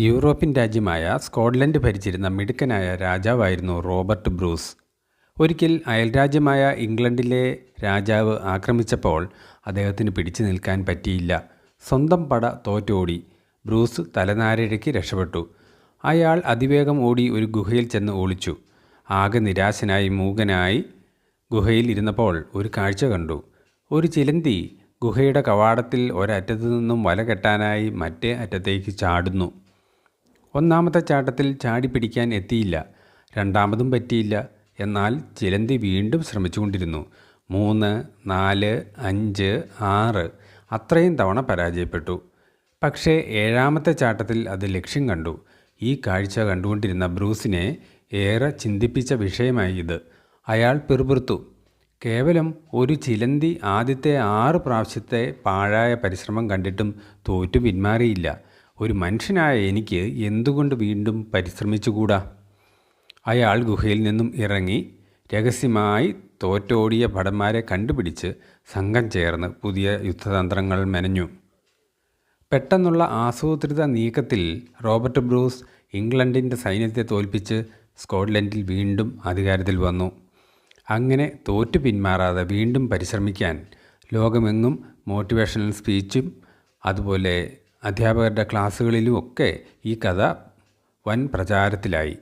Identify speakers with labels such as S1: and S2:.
S1: European രാജ്യമായ Scotland ഭരിച്ചിരുന്ന മിടുക്കനായ രാജാവായിരുന്നു റോബർട്ട് ബ്രൂസ്. ഒരിക്കൽ അയൽരാജ്യമായ ഇംഗ്ലണ്ടിലെ രാജാവ് ആക്രമിച്ചപ്പോൾ അദ്ദേഹത്തിന് പിടിച്ചു നിൽക്കാൻ പറ്റിയില്ല. സ്വന്തം പട തോറ്റോടി. ബ്രൂസ് തലനാരിഴയ്ക്ക് രക്ഷപ്പെട്ടു. അയാൾ അതിവേഗം ഓടി ഒരു ഗുഹയിൽ ചെന്ന് ഒളിച്ചു. ആകെ നിരാശനായി മൂകനായി ഗുഹയിൽ ഇരുന്നപ്പോൾ ഒരു കാഴ്ച കണ്ടു. ഒരു ചിലന്തി ഗുഹയുടെ കവാടത്തിൽ ഒരറ്റത്തു നിന്നും വല കെട്ടാനായി മറ്റേ അറ്റത്തേക്ക് ചാടുന്നു. ഒന്നാമത്തെ ചാട്ടത്തിൽ ചാടി പിടിക്കാൻ എത്തിയില്ല. രണ്ടാമതും പറ്റിയില്ല. എന്നാൽ ചിലന്തി വീണ്ടും ശ്രമിച്ചുകൊണ്ടിരുന്നു. മൂന്ന് നാല് അഞ്ച് ആറ് അത്രയും തവണ പരാജയപ്പെട്ടു. പക്ഷേ ഏഴാമത്തെ ചാട്ടത്തിൽ അത് ലക്ഷ്യം കണ്ടു. ഈ കാഴ്ച കണ്ടുകൊണ്ടിരുന്ന ബ്രൂസിനെ ഏറെ ചിന്തിപ്പിച്ച വിഷയമായി ഇത്. അയാൾ പിറുപിറുത്തു. കേവലം ഒരു ചിലന്തി ആദ്യത്തെ ആറ് പ്രാവശ്യത്തെ പാഴായ പരിശ്രമം കണ്ടിട്ടും തോറ്റു പിന്മാറിയില്ല. ഒരു മനുഷ്യനായ എനിക്ക് എന്തുകൊണ്ട് വീണ്ടും പരിശ്രമിച്ചുകൂടാ? അയാൾ ഗുഹയിൽ നിന്നും ഇറങ്ങി രഹസ്യമായി തോറ്റോടിയ ഭടന്മാരെ കണ്ടുപിടിച്ച് സംഘം ചേർന്ന് പുതിയ യുദ്ധതന്ത്രങ്ങൾ മെനഞ്ഞു. പെട്ടെന്നുള്ള ആസൂത്രിത നീക്കത്തിൽ റോബർട്ട് ബ്രൂസ് ഇംഗ്ലണ്ടിന്റെ സൈന്യത്തെ തോൽപ്പിച്ച് സ്കോട്ട്ലൻഡിൽ വീണ്ടും അധികാരത്തിൽ വന്നു. അങ്ങനെ തോറ്റു പിന്മാറാതെ വീണ്ടും പരിശ്രമിക്കാൻ ലോകമെങ്ങും മോട്ടിവേഷണൽ സ്പീച്ചും അതുപോലെ അധ്യാപകരുടെ ക്ലാസ്സുകളിലുമൊക്കെ ഈ കഥ വൻ പ്രചാരത്തിലായി.